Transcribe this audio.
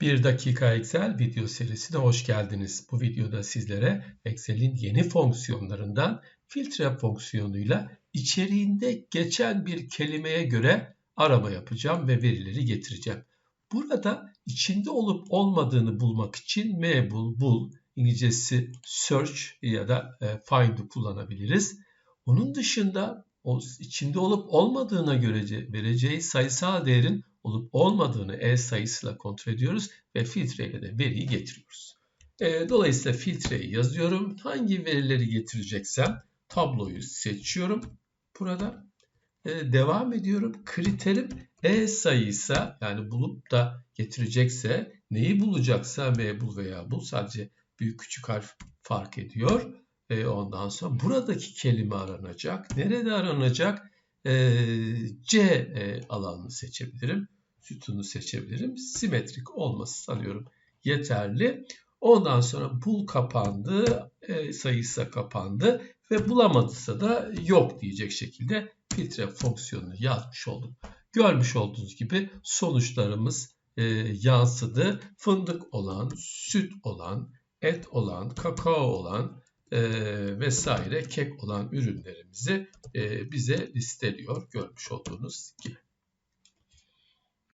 1 dakika Excel video serisine hoş geldiniz. Bu videoda sizlere Excel'in yeni fonksiyonlarından filtre fonksiyonuyla içeriğinde geçen bir kelimeye göre arama yapacağım ve verileri getireceğim. Burada içinde olup olmadığını bulmak için mabul, bul, İngilizcesi search ya da e, find'ı kullanabiliriz. Onun dışında o içinde olup olmadığına göre vereceği sayısal değerin olup olmadığını e sayısıyla kontrol ediyoruz ve filtreyle de veriyi getiriyoruz. E, dolayısıyla filtreyi yazıyorum. Hangi verileri getireceksem tabloyu seçiyorum. Burada e, devam ediyorum. Kriterim e sayıysa yani bulup da getirecekse neyi bulacaksa m bul veya bul sadece büyük küçük harf fark ediyor. E, ondan sonra buradaki kelime aranacak. Nerede aranacak? E, C e, alanını seçebilirim. Sütunu seçebilirim. Simetrik olması sanıyorum yeterli. Ondan sonra bul kapandı, e, sayısı kapandı ve bulamadıysa da yok diyecek şekilde filtre fonksiyonunu yazmış oldum. Görmüş olduğunuz gibi sonuçlarımız e, yansıdı. Fındık olan, süt olan, et olan, kakao olan e, vesaire kek olan ürünlerimizi e, bize listeliyor görmüş olduğunuz gibi.